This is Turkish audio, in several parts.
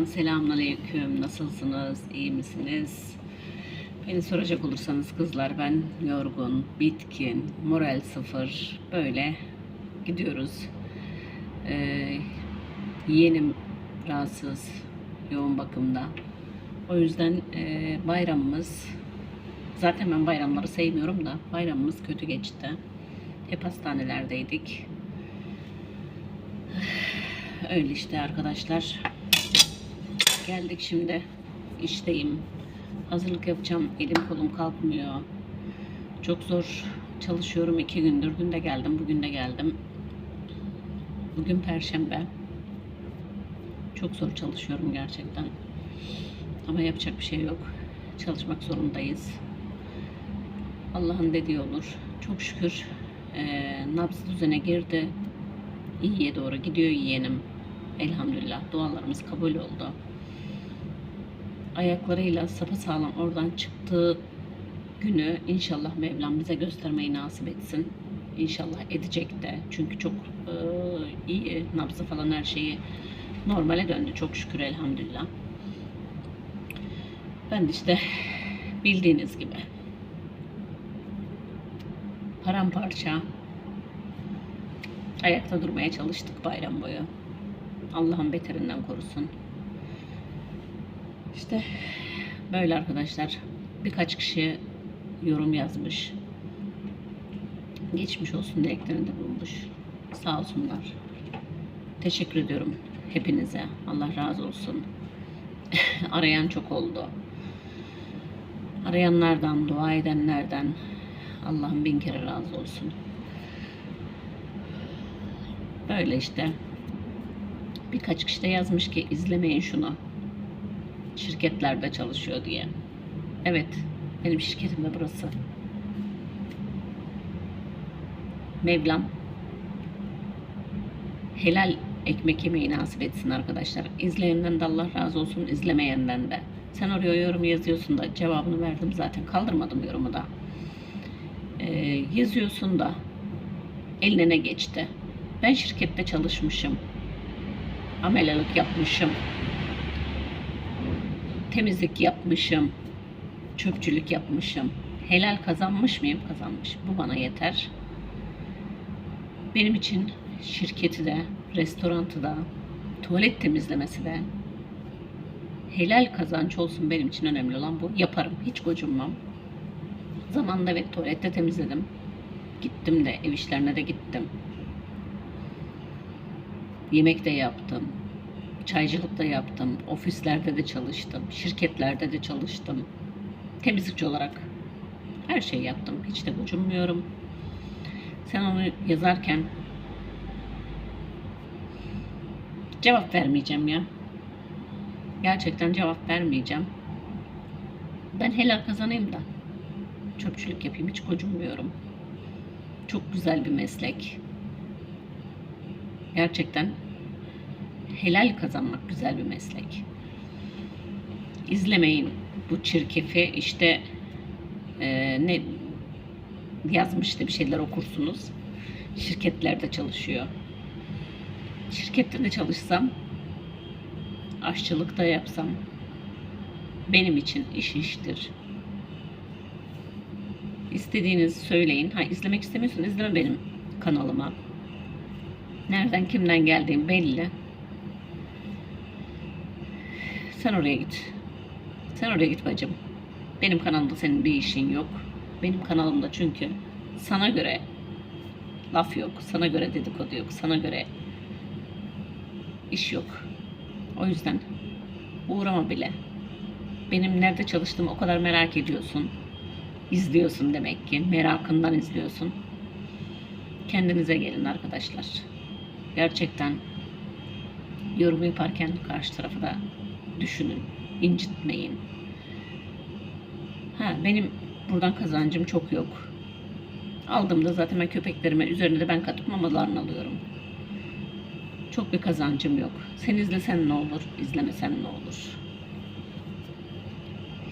Tekrardan selamünaleyküm. Nasılsınız? İyi misiniz? Beni soracak olursanız kızlar ben yorgun, bitkin, moral sıfır. Böyle gidiyoruz. Ee, yeğenim rahatsız, yoğun bakımda. O yüzden e, bayramımız zaten ben bayramları sevmiyorum da bayramımız kötü geçti. Hep hastanelerdeydik. Öyle işte arkadaşlar. Geldik şimdi. işteyim. Hazırlık yapacağım. Elim kolum kalkmıyor. Çok zor çalışıyorum iki gündür. Dün de geldim, bugün de geldim. Bugün perşembe. Çok zor çalışıyorum gerçekten. Ama yapacak bir şey yok. Çalışmak zorundayız. Allah'ın dediği olur. Çok şükür eee nabız düzene girdi. İyiye doğru gidiyor yeğenim. Elhamdülillah dualarımız kabul oldu. Ayaklarıyla sapasağlam oradan çıktığı günü inşallah Mevlam bize göstermeyi nasip etsin. İnşallah edecek de. Çünkü çok e, iyi nabzı falan her şeyi normale döndü çok şükür elhamdülillah. Ben de işte bildiğiniz gibi paramparça ayakta durmaya çalıştık bayram boyu. Allah'ın beterinden korusun. İşte böyle arkadaşlar. Birkaç kişi yorum yazmış. Geçmiş olsun dileklerinde bulmuş. Sağ olsunlar. Teşekkür ediyorum hepinize. Allah razı olsun. Arayan çok oldu. Arayanlardan, dua edenlerden Allah'ın bin kere razı olsun. Böyle işte. Birkaç kişi de yazmış ki izlemeyin şunu. Şirketlerde çalışıyor diye. Evet, benim şirketim de burası. Mevlam helal ekmek yemeyi nasip etsin arkadaşlar. İzleyenden de Allah razı olsun, izlemeyenden de. Sen oraya yorum yazıyorsun da cevabını verdim zaten. Kaldırmadım yorumu da. Ee, yazıyorsun da eline ne geçti? Ben şirkette çalışmışım. Amelelik yapmışım. Temizlik yapmışım. Çöpçülük yapmışım. Helal kazanmış mıyım? Kazanmış. Bu bana yeter. Benim için şirketi de, restorantı da, tuvalet temizlemesi de helal kazanç olsun benim için önemli olan bu. Yaparım. Hiç gocunmam. Zamanında evet tuvalette temizledim. Gittim de ev işlerine de gittim. Yemek de yaptım. Çaycılık da yaptım. Ofislerde de çalıştım. Şirketlerde de çalıştım. Temizlikçi olarak her şeyi yaptım. Hiç de gocunmuyorum. Sen onu yazarken cevap vermeyeceğim ya. Gerçekten cevap vermeyeceğim. Ben helal kazanayım da çöpçülük yapayım. Hiç gocunmuyorum. Çok güzel bir meslek. Gerçekten helal kazanmak güzel bir meslek. İzlemeyin bu çirkefi işte e, ne yazmıştı bir şeyler okursunuz. Şirketlerde çalışıyor. Şirkette de çalışsam, aşçılık da yapsam benim için iş iştir. İstediğinizi söyleyin. Ha izlemek istemiyorsan izleme benim kanalıma. Nereden kimden geldiğim belli. Sen oraya git. Sen oraya git bacım. Benim kanalımda senin bir işin yok. Benim kanalımda çünkü sana göre laf yok. Sana göre dedikodu yok. Sana göre iş yok. O yüzden uğrama bile. Benim nerede çalıştığımı o kadar merak ediyorsun. İzliyorsun demek ki. Merakından izliyorsun. Kendinize gelin arkadaşlar. Gerçekten yorum yaparken karşı tarafı da düşünün. incitmeyin. Ha, benim buradan kazancım çok yok. Aldığımda zaten ben köpeklerime üzerine de ben katıp mamalarını alıyorum. Çok bir kazancım yok. Sen izlesen ne olur, izlemesen ne olur.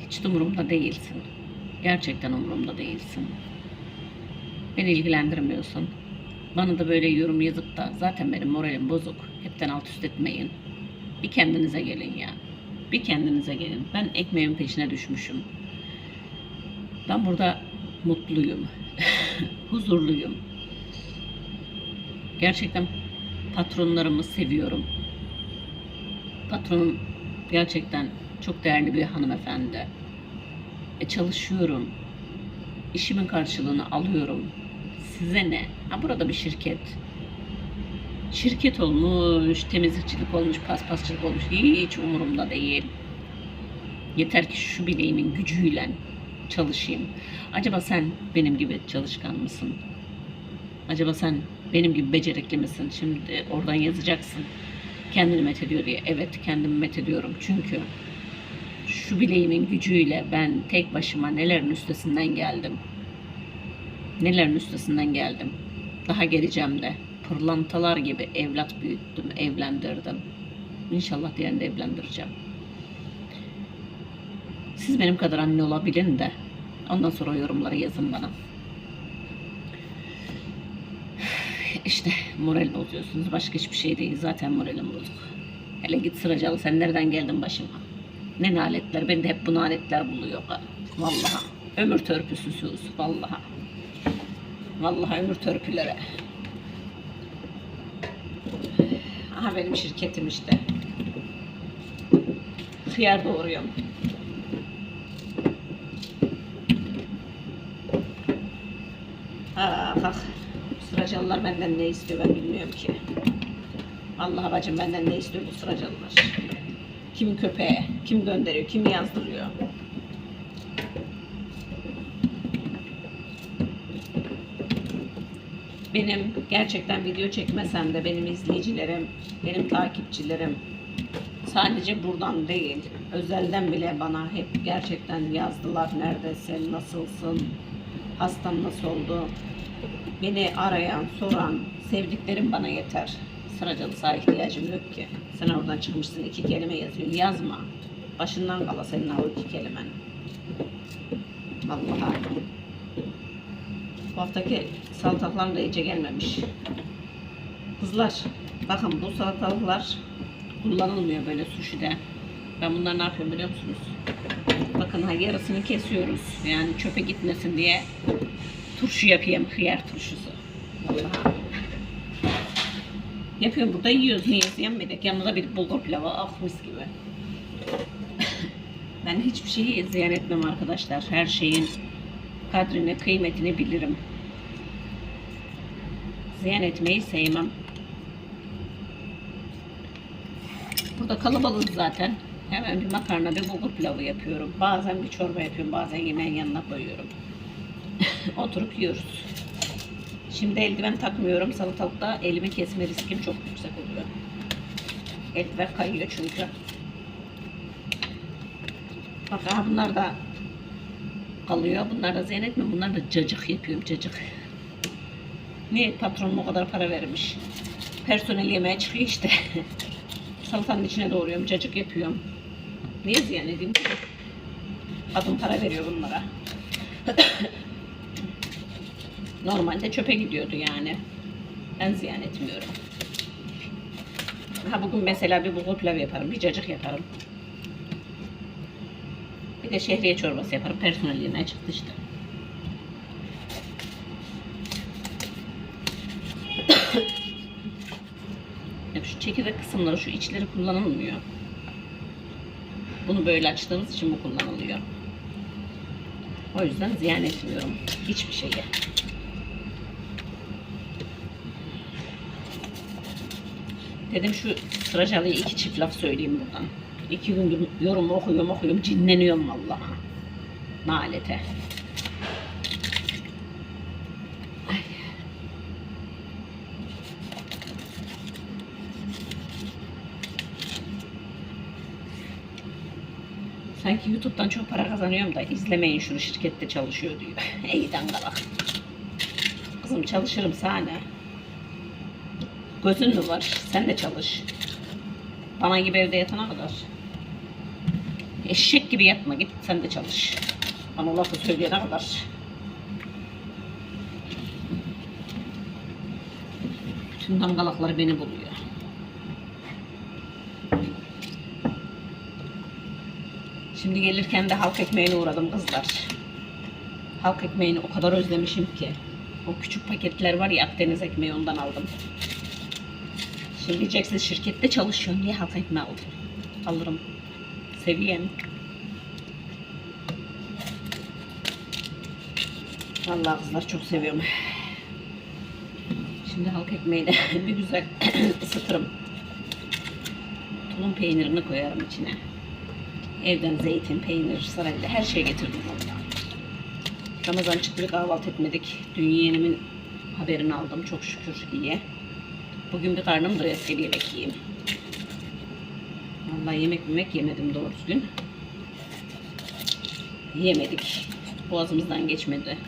Hiç de umurumda değilsin. Gerçekten umurumda değilsin. Beni ilgilendirmiyorsun. Bana da böyle yorum yazıp da zaten benim moralim bozuk. Hepten alt üst etmeyin. Bir kendinize gelin ya. Bir kendinize gelin. Ben ekmeğimin peşine düşmüşüm. Ben burada mutluyum. Huzurluyum. Gerçekten patronlarımı seviyorum. Patronum gerçekten çok değerli bir hanımefendi. E çalışıyorum. İşimin karşılığını alıyorum. Size ne? Ha burada bir şirket. Şirket olmuş, temizlikçilik olmuş, paspasçılık olmuş. Hiç umurumda değil. Yeter ki şu bileğimin gücüyle çalışayım. Acaba sen benim gibi çalışkan mısın? Acaba sen benim gibi becerikli misin? Şimdi oradan yazacaksın. Kendini met ediyor diye. Evet kendimi met. Çünkü şu bileğimin gücüyle ben tek başıma nelerin üstesinden geldim. Nelerin üstesinden geldim. Daha geleceğim de. Pırlantalar gibi evlat büyüttüm, evlendirdim. İnşallah diğerini de evlendireceğim. Siz benim kadar anne olabilin de ondan sonra yorumları yazın bana. İşte moral bozuyorsunuz. Başka hiçbir şey değil. Zaten moralim bozuk. Hele git sıracalı sen nereden geldin başıma? Ne naletler. Ben de hep bu naletler buluyor. Vallahi. Ömür törpüsüsüz. Vallahi. Vallahi ömür törpülere. Aha benim şirketim işte. Hıyar doğuruyorum. Ah ah. Sıracalılar benden ne istiyor ben bilmiyorum ki. Allah bacım benden ne istiyor bu sıracalılar. Kimin köpeği, kim gönderiyor, kim yazdırıyor. Benim gerçekten video çekmesem de benim izleyicilerim, benim takipçilerim sadece buradan değil, özelden bile bana hep gerçekten yazdılar. Neredesin, nasılsın, hastan nasıl oldu? Beni arayan, soran, sevdiklerim bana yeter. Sıracalı sağ ihtiyacım yok ki. Sen oradan çıkmışsın iki kelime yazıyorsun. Yazma. Başından kala senin o iki kelimen. Vallahi. Bu haftaki salatalıklar da iyice gelmemiş. Kızlar, bakın bu salatalıklar kullanılmıyor böyle suşide. Ben bunları ne yapıyorum biliyor musunuz? Bakın ha yarısını kesiyoruz. Yani çöpe gitmesin diye turşu yapayım, hıyar turşusu. Vallahi. Yapıyorum burada yiyoruz. Niye yemedik? Yanında bir bulgur pilavı. Ah mis gibi. ben hiçbir şeyi ziyan etmem arkadaşlar. Her şeyin kadrini, kıymetini bilirim. Ziyan etmeyi sevmem. Burada kalabalığız zaten. Hemen bir makarna, bir bulgur pilavı yapıyorum. Bazen bir çorba yapıyorum, bazen yemeğin yanına koyuyorum. Oturup yiyoruz. Şimdi eldiven takmıyorum. Salatalıkta elimi kesme riskim çok yüksek oluyor. Eldiven kayıyor çünkü. Bak bunlar da kalıyor. Bunlar da ziyan etmiyorum. Bunlar da cacık yapıyorum cacık. Niye patronum o kadar para vermiş? Personel yemeğe çıkıyor işte. Salatanın içine doğruyorum. Cacık yapıyorum. Niye ziyan edeyim? Kadın para veriyor bunlara. Normalde çöpe gidiyordu yani. Ben ziyan etmiyorum. Ha bugün mesela bir bulgur pilav yaparım, bir cacık yaparım. Bir de şehriye çorbası yaparım. Personel yemeğe çıktı işte. Şu çekirdek kısımları, şu içleri kullanılmıyor. Bunu böyle açtığımız için bu kullanılıyor. O yüzden ziyan etmiyorum hiçbir şeyi. Dedim şu sıracalıya iki çift laf söyleyeyim buradan. İki gündür yorum okuyorum okuyorum cinleniyorum vallahi. Nalete. Sanki YouTube'dan çok para kazanıyorum da izlemeyin şunu şirkette çalışıyor diyor. Ey dangalak. Kızım çalışırım sana. Gözün mü var? Sen de çalış. Bana gibi evde yatana kadar. Eşek gibi yatma git sen de çalış. Bana lafı söyleyene kadar. Bütün dangalaklar beni buluyor. Şimdi gelirken de halk ekmeğine uğradım kızlar. Halk ekmeğini o kadar özlemişim ki. O küçük paketler var ya Akdeniz ekmeği ondan aldım. Şimdi diyeceksiniz şirkette çalışıyorsun niye halk ekmeği aldın? Alırım. Seviyem. Vallahi kızlar çok seviyorum. Şimdi halk ekmeğiyle bir güzel ısıtırım. Tulum peynirini koyarım içine. Evden zeytin, peynir, sarayla her şey getirdim vallahi. Ramazan çıktı kahvaltı etmedik. Dün yeğenimin haberini aldım. Çok şükür iyi. Bugün bir karnım doyasıya bir yemek yiyeyim. Vallahi yemek yemek yemedim doğru düzgün. Yemedik. Boğazımızdan geçmedi.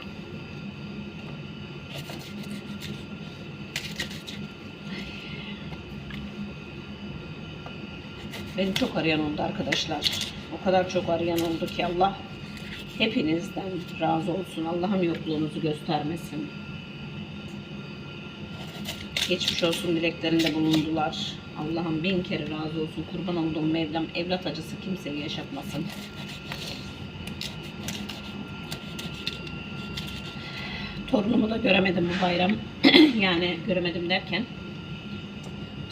Beni çok arayan oldu arkadaşlar. O kadar çok arayan oldu ki Allah hepinizden razı olsun. Allah'ım yokluğunuzu göstermesin. Geçmiş olsun dileklerinde bulundular. Allah'ım bin kere razı olsun. Kurban olduğum Mevlam evlat acısı kimseye yaşatmasın. Torunumu da göremedim bu bayram. yani göremedim derken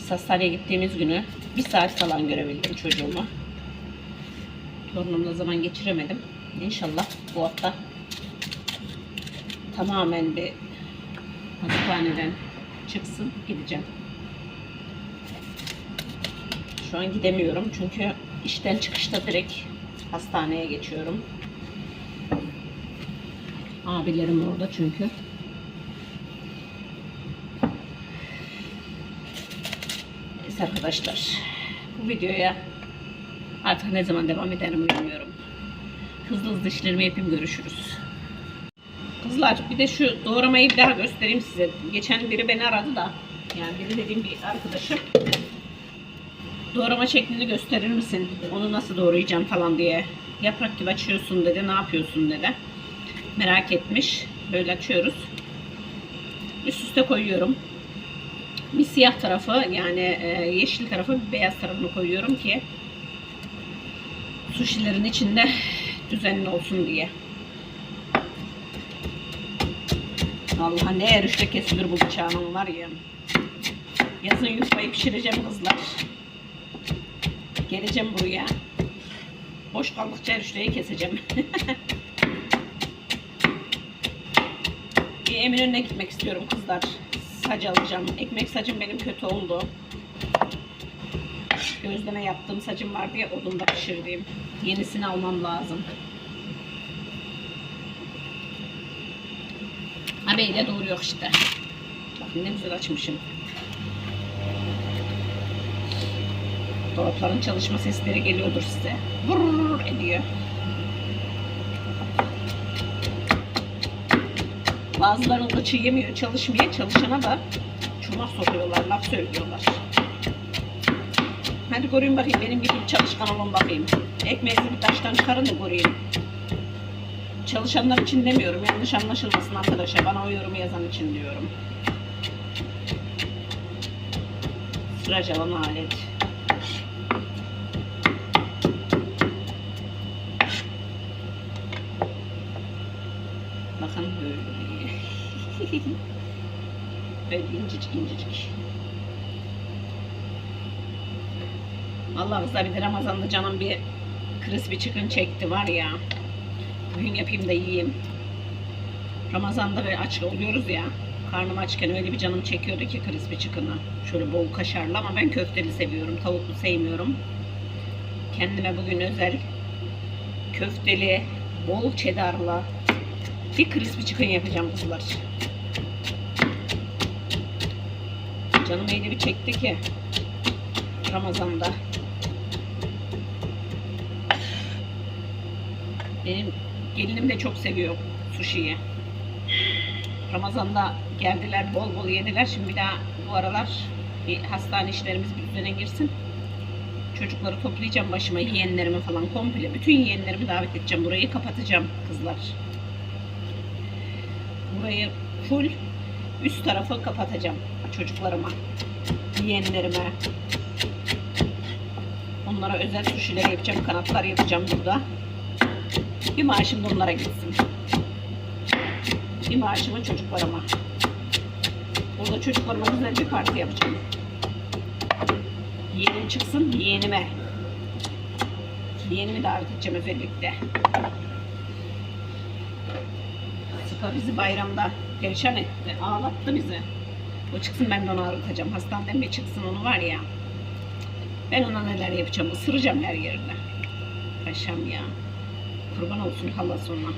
hastaneye gittiğimiz günü bir saat falan görebildim çocuğumu. Torunumla zaman geçiremedim. İnşallah bu hafta tamamen bir hastaneden çıksın gideceğim. Şu an gidemiyorum çünkü işten çıkışta direkt hastaneye geçiyorum. Abilerim orada çünkü. Neyse arkadaşlar. Bu videoya artık ne zaman devam ederim bilmiyorum. Hızlı hızlı işlerimi yapayım görüşürüz. Kızlar bir de şu doğramayı bir daha göstereyim size. Geçen biri beni aradı da. Yani biri dediğim bir arkadaşım. Doğrama şeklini gösterir misin? Onu nasıl doğrayacağım falan diye. Yaprak gibi açıyorsun dedi. Ne yapıyorsun dedi. Merak etmiş. Böyle açıyoruz. Üst üste koyuyorum. Bir siyah tarafı yani e, yeşil tarafı bir beyaz tarafını koyuyorum ki suşilerin içinde düzenli olsun diye. Allah ne erişte kesilir bu bıçağın var ya. Yazın yufkayı pişireceğim kızlar. Geleceğim buraya. Boş kaldıkça erişteyi keseceğim. bir Eminönü'ne gitmek istiyorum kızlar. Sac alacağım. Ekmek sacım benim kötü oldu. Gözleme yaptığım sacım var diye odunda pişirdiğim. Yenisini almam lazım. Abeyle doğruyor işte. Bakın ne güzel açmışım. Dolapların çalışma sesleri geliyordur size. Vurur ediyor. Bazılarının da yemiyor, çalışmıyor. Çalışana da çumak sokuyorlar, laf söylüyorlar. Hadi göreyim bakayım benim gibi çalışkan olun bakayım. Ekmeğinizi bir taştan çıkarın da göreyim. Çalışanlar için demiyorum. Yanlış anlaşılmasın arkadaşlar. Bana o yorumu yazan için diyorum. Sıra alet. Bakın böyle. Böyle incecik incecik. Vallahi kızlar bir de Ramazan'da canım bir crispy chicken çekti var ya. Bugün yapayım da yiyeyim. Ramazan'da böyle aç oluyoruz ya. Karnım açken öyle bir canım çekiyordu ki crispy chicken'ı. Şöyle bol kaşarlı ama ben köfteli seviyorum. Tavuklu sevmiyorum. Kendime bugün özel köfteli, bol cheddarlı bir crispy chicken yapacağım kızlar. Canım öyle bir çekti ki Ramazan'da. Benim gelinim de çok seviyor sushi'yi. Ramazan'da geldiler bol bol yediler. Şimdi bir daha bu aralar bir hastane işlerimiz bir düzene girsin. Çocukları toplayacağım başıma yeğenlerimi falan komple. Bütün yeğenlerimi davet edeceğim. Burayı kapatacağım kızlar. Burayı full üst tarafı kapatacağım çocuklarıma. Yeğenlerime. Onlara özel suşiler yapacağım, kanatlar yapacağım burada. Bir maaşım da onlara gitsin. Bir maaşımı çocuklarıma. Burada çocuklarıma güzel bir parti yapacağım. Yeğenim çıksın, yeğenime. Yeğenimi davet edeceğim özellikle. Sıpa bizi bayramda perişan etti, ağlattı bizi. O çıksın ben de onu ağrıtacağım. Hastaneden bir çıksın onu var ya. Ben ona neler yapacağım, ısıracağım her yerine. Paşam ya. Kurban olsun halası ona.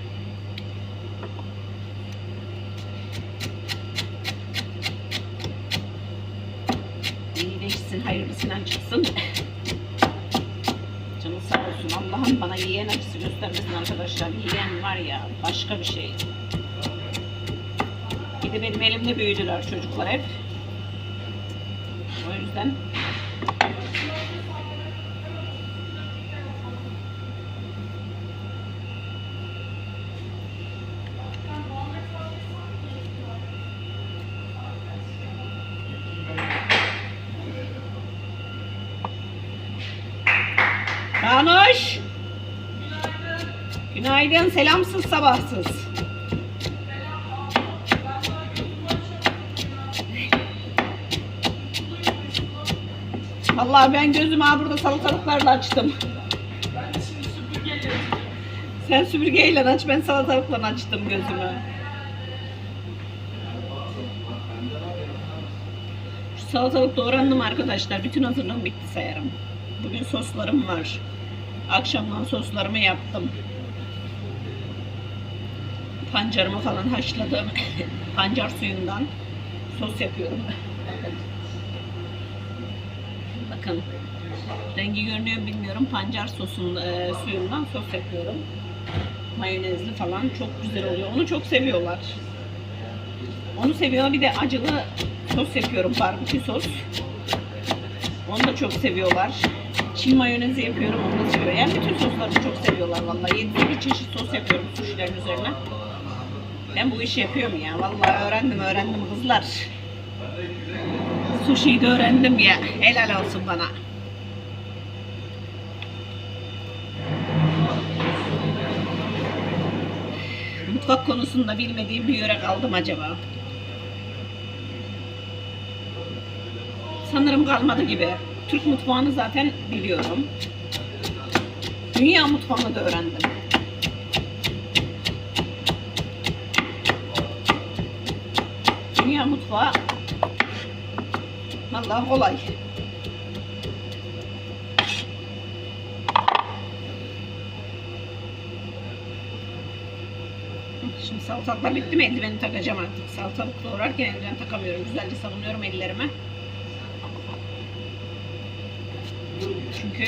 İyileşsin, hayırlısından çıksın. Canı sağ olsun. Allah'ım bana yiyen acısı göstermesin arkadaşlar. Yiyen var ya başka bir şey. Bir de benim elimde büyüdüler çocuklar hep. O yüzden Ranuş. Günaydın. Selamsız sabahsız. Vallahi ben gözümü ha burada salatalıklarla açtım. Sen süpürgeyle aç, ben salatalıkla açtım gözümü. Şu salatalık doğrandım arkadaşlar. Bütün hazırlığım bitti sayarım. Bugün soslarım var. Akşamdan soslarımı yaptım. Pancarımı falan haşladım. Pancar suyundan sos yapıyorum. Bakın. Rengi görünüyor bilmiyorum. Pancar sosun e, suyundan sos yapıyorum. Mayonezli falan çok güzel oluyor. Onu çok seviyorlar. Onu seviyor. Bir de acılı sos yapıyorum. Barbekü sos. Onu da çok seviyorlar. Çin mayonezi yapıyorum. Onu da seviyor. Yani bütün sosları çok seviyorlar vallahi. 7 bir çeşit sos yapıyorum suşilerin üzerine. Ben bu işi yapıyorum ya. Vallahi öğrendim öğrendim kızlar. Sushi'yi de öğrendim ya. Helal olsun bana. Mutfak konusunda bilmediğim bir yöre kaldım acaba. Sanırım kalmadı gibi. Türk mutfağını zaten biliyorum. Dünya mutfağını da öğrendim. Dünya mutfağı vallahi kolay. Şimdi salatalıklar bitti mi eldiveni takacağım artık. Salatalık doğrarken eldiven takamıyorum. Güzelce savunuyorum ellerime. Çünkü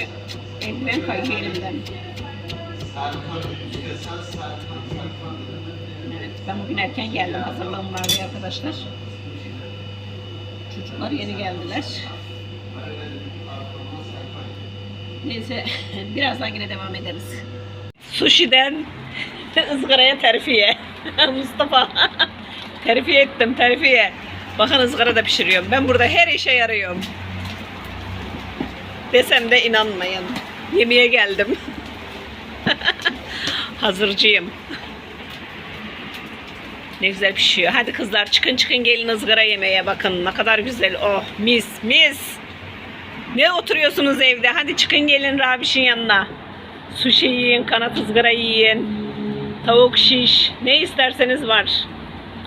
eldiven kayıyor elimden. Evet, ben bugün erken geldim. Hazırlığım vardı arkadaşlar. Çocuklar yeni geldiler. Neyse, birazdan yine devam ederiz. Sushi'den ızgaraya terfiye. Mustafa. terfiye ettim, terfiye. Bakın ızgara da pişiriyorum. Ben burada her işe yarıyorum. Desem de inanmayın. Yemeğe geldim. Hazırcıyım. Ne güzel pişiyor. Hadi kızlar çıkın çıkın gelin ızgara yemeğe bakın. Ne kadar güzel. Oh mis mis. Ne oturuyorsunuz evde? Hadi çıkın gelin Rabiş'in yanına. Sushi yiyin, kanat ızgara yiyin. Tavuk şiş. Ne isterseniz var.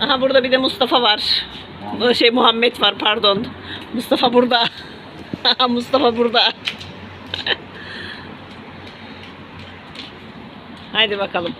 Aha burada bir de Mustafa var. Şey Muhammed var pardon. Mustafa burada. Mustafa burada. Haydi bakalım.